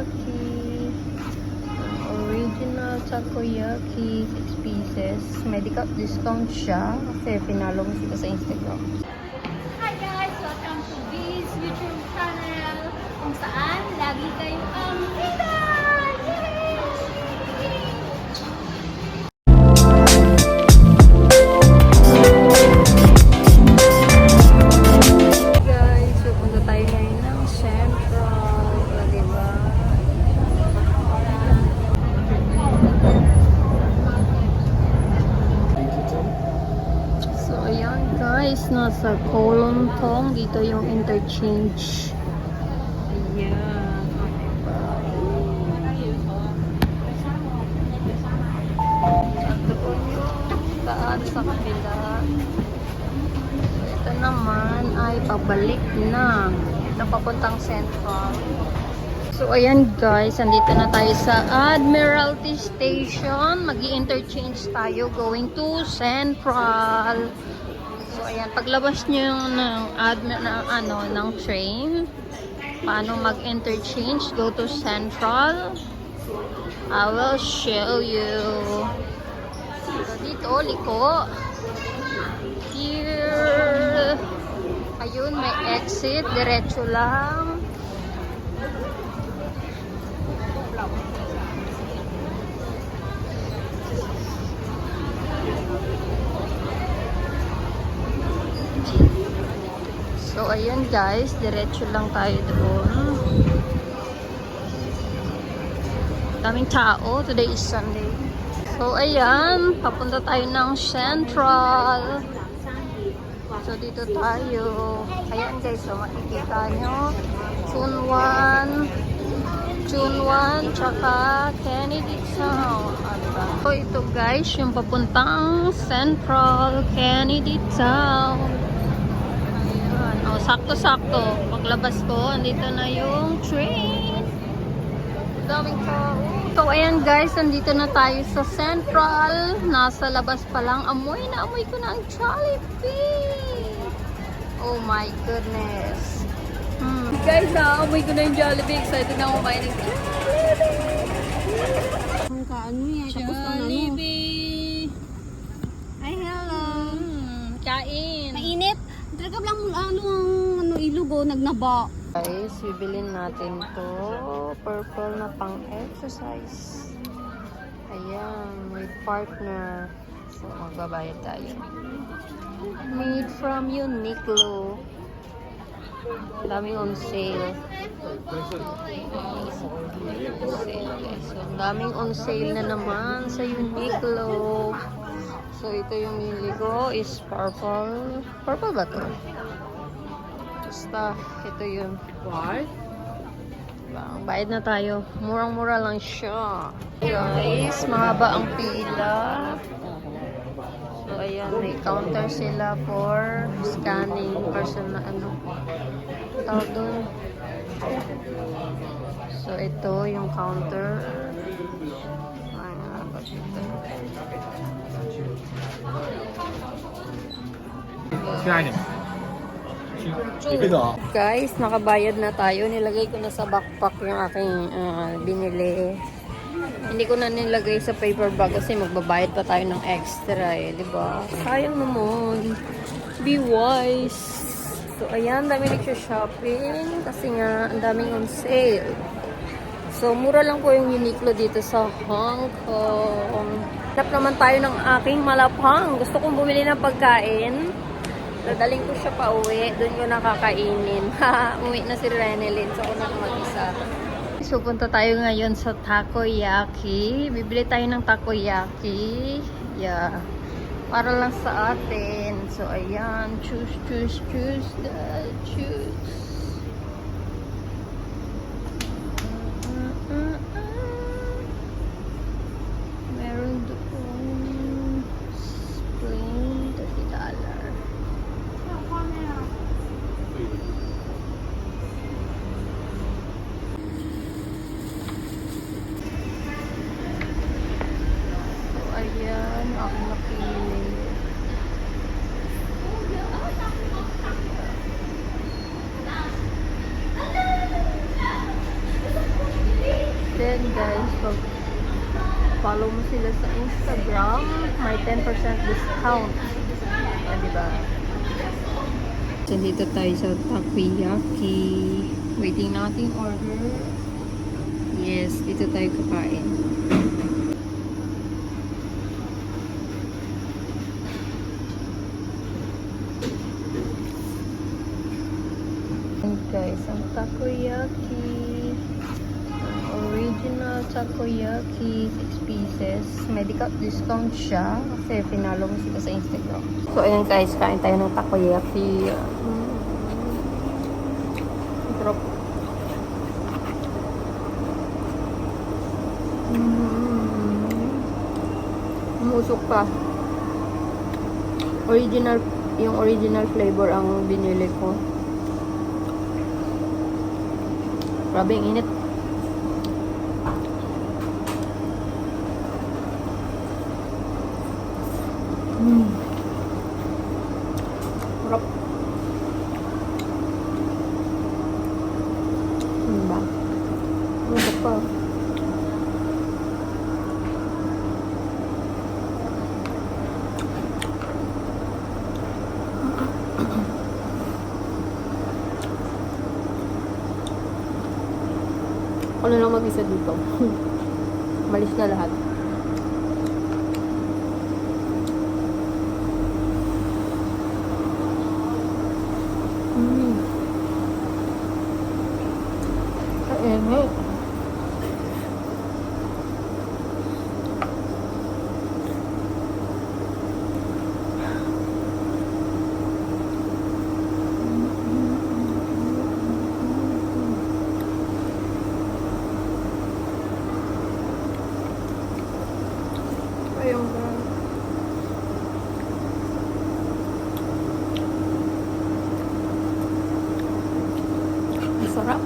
takoyaki. Original takoyaki, 6 pieces. Di- discount siya kasi pinalo ko sila sa Instagram. Hi guys! Welcome to Biz YouTube channel kung saan lagi kayong ang kita! Guys, nasa Kolontong. Dito yung interchange. Ayan. O? At doon yung daan sa kabila. So, ito naman ay pabalik na. Ito papuntang Central. So, ayan guys, andito na tayo sa Admiralty Station. mag interchange tayo going to Central. So, ayan, paglabas nyo yung ng, admi- na, ano, ng train, paano mag-interchange, go to Central. I will show you. So, dito, liko. Here. Ayun, may exit. Diretso lang. So, ayun guys. Diretso lang tayo doon. Daming tao. Today is Sunday. So, ayan. Papunta tayo ng Central. So, dito tayo. Ayan guys, so makikita nyo. Chunwan. Chunwan, tsaka Kennedy Town. So, ito guys, yung papuntang Central Kennedy Town. Ayan. O, sakto-sakto. Paglabas ko, andito na yung train. Tao. So, ayan guys, nandito na tayo sa Central. Nasa labas pa lang. Amoy na amoy ko na ang Jollibee. Oh my goodness. Hmm. Guys, naamoy ko na yung Jollibee. Excited na kumain ng Ang kaano yan, tapos ang ano. Jollibee. Ay, hello! Hmm, kain. Mainit! Talaga lang ano ang ilugo, nagnaba. Guys, bibilin natin to. Purple na pang exercise. Ayan, with partner. So, magbabayad tayo. Made from Uniqlo. Daming on sale. So, daming on sale na naman sa Uniqlo. So, ito yung nili ko is purple. Purple ba to? Basta, ito yun. What? Bang, diba? bayad na tayo. Murang-mura lang siya. Guys, mahaba ang pila. So, ayan, may counter sila for scanning personal, ano, tawag doon. So, ito yung counter. Ay, nakapag ito. Scanning. Guys, nakabayad na tayo. Nilagay ko na sa backpack yung aking ah, binili. Hindi ko na nilagay sa paper bag kasi magbabayad pa tayo ng extra eh, di ba? Sayang naman. Be wise. So, ayan, dami nagsha-shopping kasi nga, ang daming on sale. So, mura lang po yung Uniqlo dito sa Hong Kong. Hanap naman tayo ng aking malapang. Gusto kong bumili ng pagkain. Dadaling ko siya pa uwi. Doon ko nakakainin. Uwi na si Renelyn. So, ako na mag-isa. So, punta tayo ngayon sa takoyaki. Bibili tayo ng takoyaki. Yeah. Para lang sa atin. So, ayan. Choose, choose, choose. The choose. Meron doon spring $30. So, ayan. Ako napili. Ayan guys, pag follow mo sila sa Instagram, may 10% discount. Ah, diba? So, dito tayo sa takoyaki. Waiting na ating order. Yes, dito tayo kakain. Guys, ang takoyaki. Original takoyaki, 6 pieces. May discount siya kasi pinalo mo sila sa Instagram. So, ayan guys, kain tayo ng takoyaki. Mm. Sarap. Mm. Umusok pa. Original, yung original flavor ang binili ko. Grabe, init. Sarap. Ano ba? Ano ba pa? Ako na lang mag-isa dito. Malis na lahat. Mm. Kainit. Ayun ba? Ang sarap.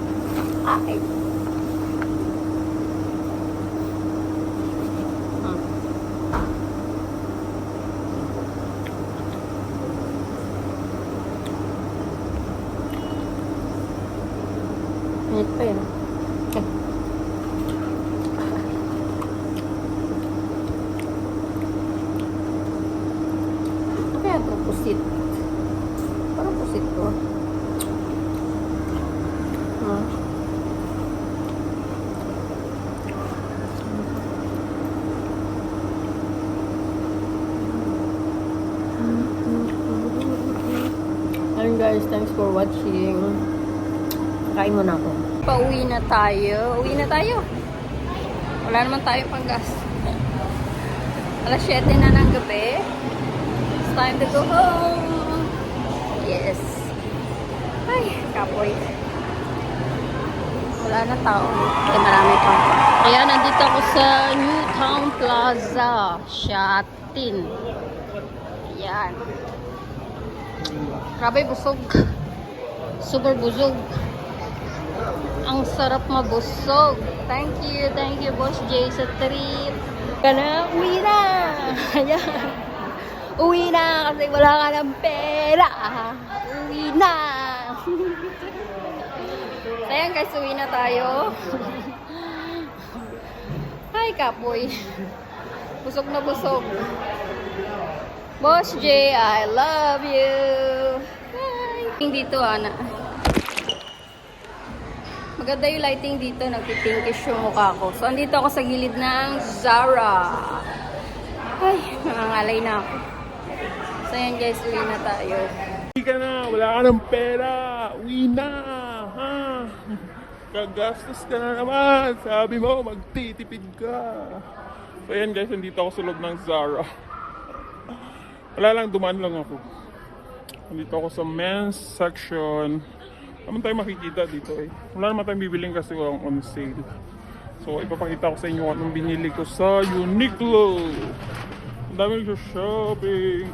Ay. Pa yun. Eh. Ano kaya ito? Pusit. Parang pusit to. Hmm. Ayun guys, thanks for watching. Kain muna ako. Pauwi na tayo. Uwi na tayo. Wala naman tayo pang gas. Alas 7 na ng gabi. It's time to go home. Yes. Ay, kapoy. Wala na tao. Kasi marami pa. Kaya nandito ako sa New Town Plaza. Shatin. Yan. Grabe, busog. Super busog. Ang sarap mabusog. Thank you, thank you, Boss Jay, sa treat. Kana, uwi na! Ayan. Uwi na kasi wala ka ng pera. Uwi na! so, ayan guys, uwi na tayo. Hi, kapoy. Busog na busog. Boss J, I love you. Hi. Dito, Ana. Maganda yung lighting dito. Nagpipinkish yung mukha ko. So, andito ako sa gilid ng Zara. Ay, nangangalay na ako. So, ayan guys, uwi na tayo. Uwi ka na, wala ka ng pera. Uwi na, ha? Gagastos ka na naman. Sabi mo, magtitipid ka. So ayan guys, nandito ako sa loob ng Zara. Wala lang, dumaan lang ako. Nandito ako sa men's section. Naman tayo makikita dito eh. Wala naman tayong bibiling kasi walang on sale. So ipapakita ko sa inyo anong binili ko sa Uniqlo. Ang dami shopping.